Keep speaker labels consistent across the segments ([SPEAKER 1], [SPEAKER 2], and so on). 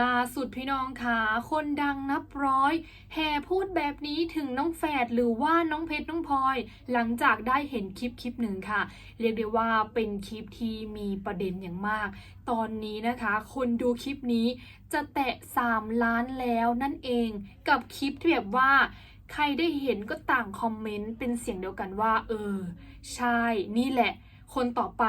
[SPEAKER 1] ล่าสุดพี่น้องค่ะคนดังนับร้อย แห่พูดแบบนี้ถึงน้องแฝดหรือว่าน้องเพชรน้องพลอย หลังจากได้เห็นคลิปคลิปหนึ่งค่ะ เรียกได้ว่าเป็นคลิปที่มีประเด็นอย่างมาก ตอนนี้นะคะ คนดูคลิปนี้จะแตะ 3 ล้านแล้วนั่นเองกับคลิปที่แบบว่าใครได้เห็นก็ต่างคอมเมนต์เป็นเสียงเดียวกันว่า เออ ใช่นี่แหละ คนต่อไป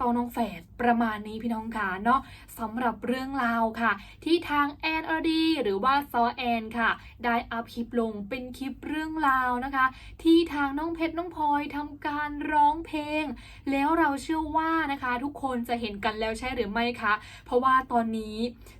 [SPEAKER 1] ตองน้องแฝดประมาณนี้พี่น้องคะเนาะสำหรับเรื่องราวค่ะ ที่ทางแอนอดีหรือว่าซอแอนค่ะ ได้อัพคลิปลงเป็นคลิปเรื่องราวนะคะ ที่ทางน้องเพชรน้องพลอยทำการร้องเพลง แล้วเราเชื่อว่านะคะ ทุกคนจะเห็นกันแล้วใช่หรือไม่คะเพราะว่าตอนนี้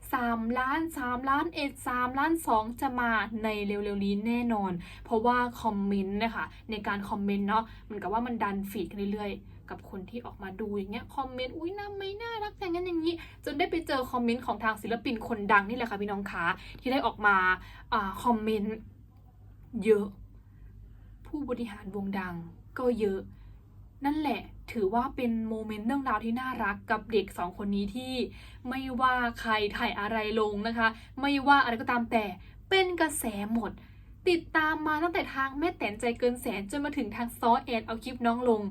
[SPEAKER 1] 3 ล้าน 3 ล้านเอ็ด3ล้าน 2 จะมาในเร็วๆนี้แน่นอน เพราะว่าคอมเมนต์นะคะในการคอมเมนต์เนาะเหมันกับว่ามันดันฟีดกันเรื่อยๆ กับคนที่ออกมาดูอย่างเงี้ยคอมเมนต์อุ้ยน่าไม่น่ารักอย่างนั้นอย่างนี้ จนได้ไปเจอคอมเมนต์ของทางศิลปินคนดังนี่แหละค่ะพี่น้องคะที่ได้ออกมาอ่าคอมเมนต์เยอะ ผู้บริหารวงดังก็เยอะ นั่นแหละถือว่าเป็นโมเมนต์เรื่องราวที่น่ารักกับเด็กสองคนนี้ที่ไม่ว่าใครถ่ายอะไรลงนะคะ ไม่ว่าอะไรก็ตามแต่เป็นกระแสหมด ติดตามมาตั้งแต่ทางแม่แตนใจเกินแสนจนมาถึงทางซอแอนเอาคลิปน้องลง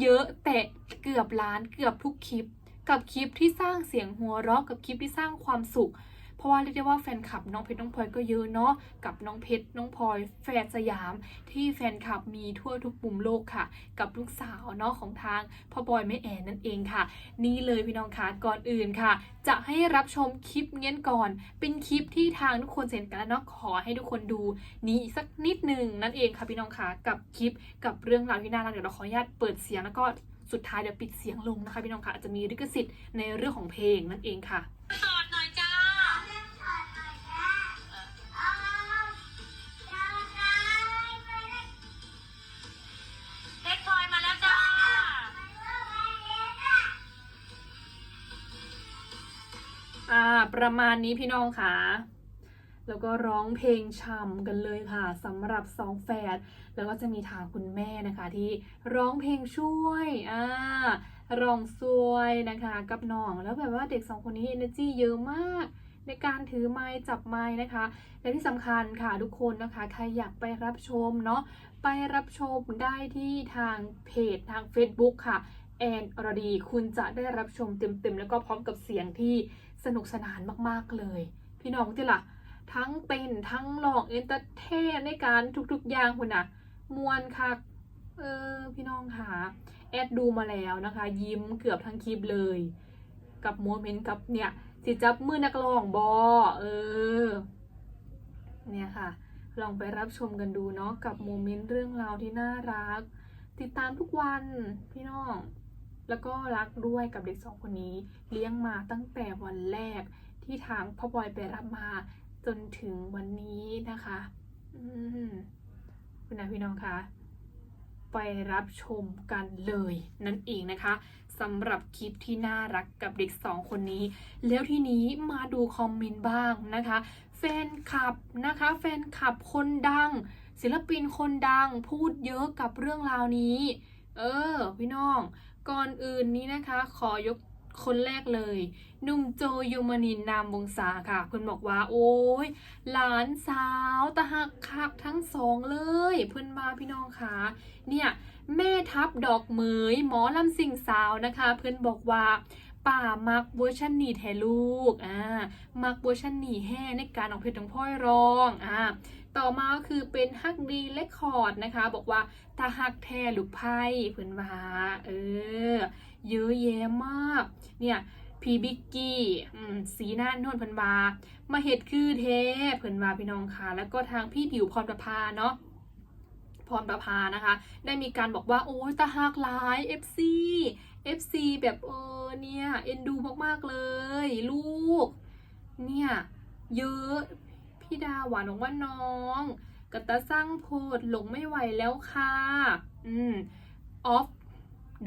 [SPEAKER 1] เยอะแต่เกือบล้านเกือบทุกคลิป กับคลิปที่สร้างเสียงหัวเราะกับคลิปที่สร้างความสุข เพราะว่าเรียกได้ว่าแฟนคลับน้องเพชรน้องพลอยก็เยอะเนาะกับน้องเพชรน้องพลอยแฟนสยาม ที่แฟนคลับมีทั่วทุกมุมโลกค่ะ กับลูกสาวเนาะของทางพ่อบอยแม่แอนนั่นเองค่ะ นี่เลยพี่น้องคะก่อนอื่นค่ะ จะให้รับชมคลิปเงี้ยก่อน เป็นคลิปที่ทางทุกคนเซ็นกันแล้วเนาะขอให้ทุกคนดูนี้สักนิดหนึ่งนั่นเองค่ะพี่น้องคะกับคลิปกับเรื่องราวที่น่ารักเดี๋ยวเราขออนุญาตเปิดเสียงแล้วก็สุดท้ายเดี๋ยวปิดเสียงลงนะคะพี่น้องคะอาจจะมีลิขสิทธิ์ในเรื่องของเพลงนั่นเองค่ะ ประมาณนี้พี่น้องค่ะ แล้วก็ร้องเพลงช่ำกันเลยค่ะสำหรับสองแฝดแล้วก็จะมีทางคุณแม่นะคะที่ร้องเพลงช่วยอ่าร้องซวยนะคะกับน้องแล้วแบบว่าเด็กสองคนนี้ energy เยอะมากในการถือไม้จับไม้นะคะ และที่สำคัญค่ะทุกคนนะคะใครอยากไปรับชมเนาะไปรับชมได้ที่ทางเพจทาง Facebook ค่ะ แอนอรดี คุณจะได้รับชมเต็มๆ แล้วก็พร้อมกับเสียงที่สนุกสนานมากๆเลย พี่น้องที่ล่ะ ทั้งเต้นทั้งร้องเอนเตอร์เทนในการทุกๆอย่างคุณอะมวนค่ะเออพี่น้องค่ะแอดดูมาแล้วนะคะ ยิ้มเกือบทั้งคลิปเลย กับโมเมนต์กับเนี่ยสิจับมือนักร้องบอเออเนี่ยค่ะ ลองไปรับชมกันดูเนาะกับโมเมนต์เรื่องราวที่น่ารัก ติดตามทุกวันพี่น้อง แล้วก็รักด้วยกับเด็กสองคนนี้ เลี้ยงมาตั้งแต่วันแรกที่ทางพ่อบอยไปรับมาจนถึงวันนี้นะคะคุณนะพี่น้องคะไปรับชมกันเลยนั่นเองนะคะสำหรับคลิปที่น่ารักกับเด็กสองคนนี้ แล้วทีนี้มาดูคอมเมนต์บ้างนะคะ แฟนคลับนะคะ แฟนคลับคนดัง ศิลปินคนดังพูดเยอะกับเรื่องราวนี้ เออ พี่น้อง ก่อนอื่นนี้นะคะ ขอยกคนแรกเลยนุ่มโจยูมานินนามวงศาค่ะเพื่อนบอกว่า โอ้ยหลานสาวตะหักคักทั้งสองเลย เพื่อนมาพี่น้องค่ะเนี่ยแม่ทับดอกเหมยหมอลำสิ่งสาวนะคะ เพื่อนบอกว่า ป่ามักเวอร์ชันหนีแทลูกอ่ามักเวอร์ชันหนีแห่ในการออกเพลงของพ่อยร้องอ่าต่อมาก็คือเป็นฮักดีเลคคอร์ดนะคะ บอกว่าตาฮักแทลูกไพ่เพื่อนว่าเออ เยอะแยะมาก เนี่ยพีบิกกี้สีหน้านนท์เพิ่นว่ามาเห็ดคือเทเพิ่นว่าพี่น้องค่ะ แล้วก็ทางพี่ผิวพรประภาเนาะพรประภานะคะ ได้มีการบอกว่า โอ้ยตาหักหลาย FC FC แบบเออเนี่ยเอ็นดูมากๆเลย ลูก เนี่ยเยอะพี่ดาหวานบอกว่าน้องกระตาสร้างโพดหลงไม่ไหวแล้วค่ะอืมออฟ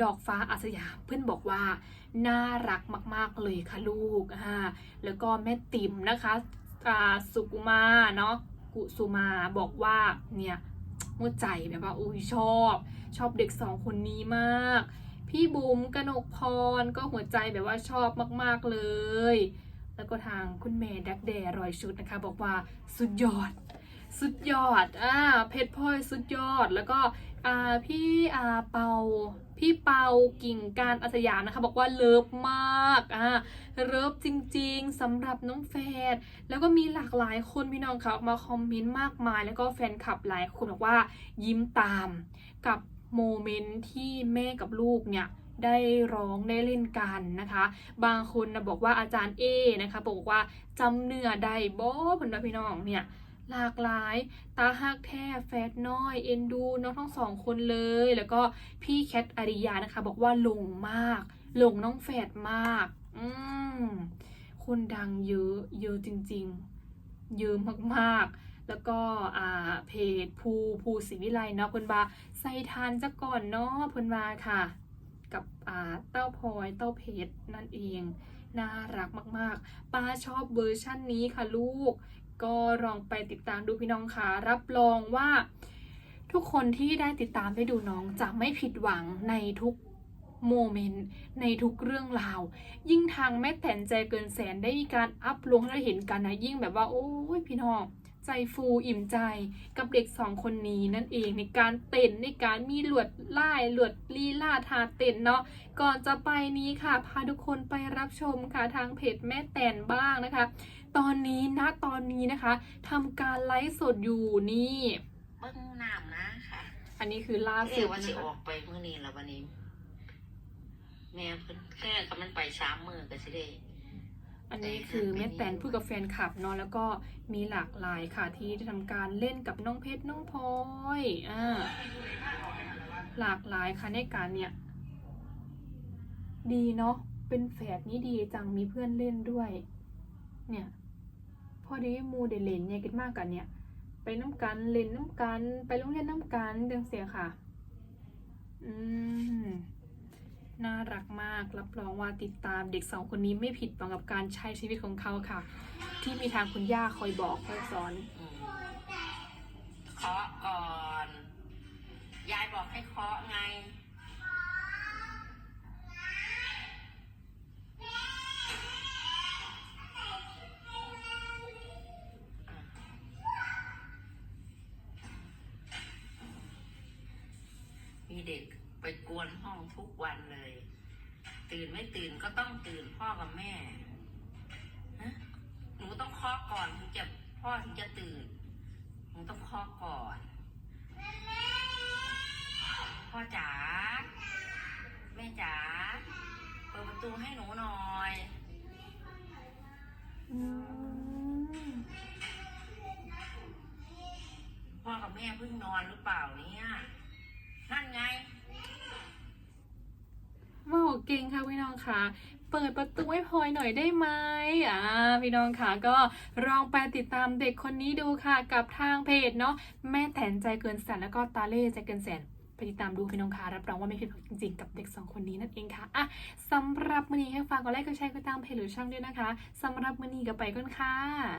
[SPEAKER 1] ดอกฟ้าอาสยามเพื่อนบอกว่า น่ารักมาก ๆเลยค่ะลูกอ่าแล้วก็แม่ติ๋มนะคะอ่าสุกุมาเนาะกุสุมาบอกว่าเนี่ยหัวใจแบบว่าอุ้ยชอบ ชอบเด็กสองคนนี้มาก พี่บุ๋มกนกพรก็หัวใจแบบว่าชอบมาก ๆเลย แล้วก็ทางคุณเมย์ดักแดรอยชุดนะคะ บอกว่าสุดยอด สุดยอดอ่าเพชรพลอยสุดยอดแล้วก็อ่าพี่อ่าเปาพี่เปากิ่งการอัสยามนะคะ บอกว่าเลิฟมากอ่าเลิฟจริงๆสำหรับน้องแฟดแล้วก็มีหลากหลายคนพี่น้องค่ะออกมาคอมเมนต์มากมาย แล้วก็แฟนคลับหลายคนบอกว่ายิ้มตามกับ โมเมนต์ที่แม่กับลูกเนี่ยได้ร้องได้เล่นกันนะคะ บางคนนะบอกว่าอาจารย์เอนะคะ บอกว่าจำเนื้อได้บ่ผลว่าพี่น้องเนี่ยหลากหลาย ตาฮักแท้แฟดน้อย เอ็นดูน้องทั้งสองคนเลย แล้วก็พี่แคทอาริยานะคะ บอกว่าหลงมาก หลงน้องแฟดมาก อืมคนดังเยอะ เยอะจริง ๆ เยอะมากๆ แล้วก็อ่าเพจภูภูศรีวิไลเนาะเพิ่นว่าใส่ทานจะก่อนเนาะเพิ่นว่าค่ะ กับอ่าเต้าพลอยเต้าเพจนั่นเองน่ารักมากๆป้าชอบเวอร์ชั่นนี้ค่ะลูก ก็ลองไปติดตามดูพี่น้องค่ะ รับรองว่าทุกคนที่ได้ติดตามได้ดูน้องจะไม่ผิดหวังในทุก โมเมนต์ในทุกเรื่องราว ยิ่งทางแม่แต่นใจเกินแสนได้มีการอัพลงให้เราเห็นกันนะยิ่งแบบว่า โอ้ยพี่น้องใจฟูอิ่มใจกับเด็กสองคนนี้นั่นเองในการเต้นในการมีหลวดไล่หลวดลีลาทาเต้นเนาะก่อนจะไปนี้ค่ะ พาทุกคนไปรับชมค่ะทางเพจแม่แต่นบ้างนะคะ ตอนนี้นะตอนนี้นะคะทำการไลฟ์สดอยู่นี่
[SPEAKER 2] เบิ้งน้ำนะค่ะ
[SPEAKER 1] อันนี้คือล่า
[SPEAKER 2] เอ๊ะ
[SPEAKER 1] สุด
[SPEAKER 2] ว่าสิ
[SPEAKER 1] นะ
[SPEAKER 2] อ
[SPEAKER 1] คะ
[SPEAKER 2] อกไปเมื่อนี้แล้ววันนี้ แม่เพิ่นแค่กับมันไปสามมือก็สิได้
[SPEAKER 1] อันนี้คือแม่แตนพูดกับแฟนคลับเนาะแล้วก็มีหลากหลายค่ะที่ได้ทำการเล่นกับน้องเพชรน้องพลอยอ่าหลากหลายค่ะในการเนี่ย ดีเนาะเป็นแฝดนี่ดีจังมีเพื่อนเล่นด้วย เนี่ยพอดีหมูเดเล่นเนี่ยกันมากกันเนี่ย ไปน้ำกันเล่นน้ำกัน ไปโรงเรียนน้ำกันจังเสียค่ะ อืม น่ารักมาก รับรองว่าติดตามเด็กสองคนนี้ไม่ผิดหวังกับการใช้ชีวิตของเขาค่ะ ที่มีทางคุณย่าคอยบอกคอยสอน
[SPEAKER 2] เคาะก่อน ยายบอกให้เคาะไง ทุกวันเลย ตื่นไม่ตื่นก็ต้องตื่นพ่อกับแม่ฮะหนูต้องเคาะก่อนถึงจะพ่อถึงจะตื่นหนูต้องเคาะก่อน พ่อจ๋าแม่จ๋าเปิดประตูให้หนูหน่อยพ่อกับแม่เพิ่งนอนหรือเปล่าเนี่ยนั่นไง
[SPEAKER 1] เก่งค่ะพี่น้องค่ะเปิดประตูให้พลอยหน่อยได้ไหมอ่าพี่น้องค่ะก็ลองไปติดตามเด็กคนนี้ดูค่ะ กับทางเพจเนาะแม่แตนใจเกินแสนแล้วก็ตาเล่ใจเกินแสนไปติดตามดูพี่น้องค่ะรับรองว่าไม่ผิดหวังจริงๆ กับเด็กสองคนนี้นั่นเองค่ะอะสำหรับมือนี้ให้ฝากกดไลค์กดแชร์กดติดตามเพจหรือช่องด้วยนะคะสำหรับมือนี้ก็ไปก่อนค่ะ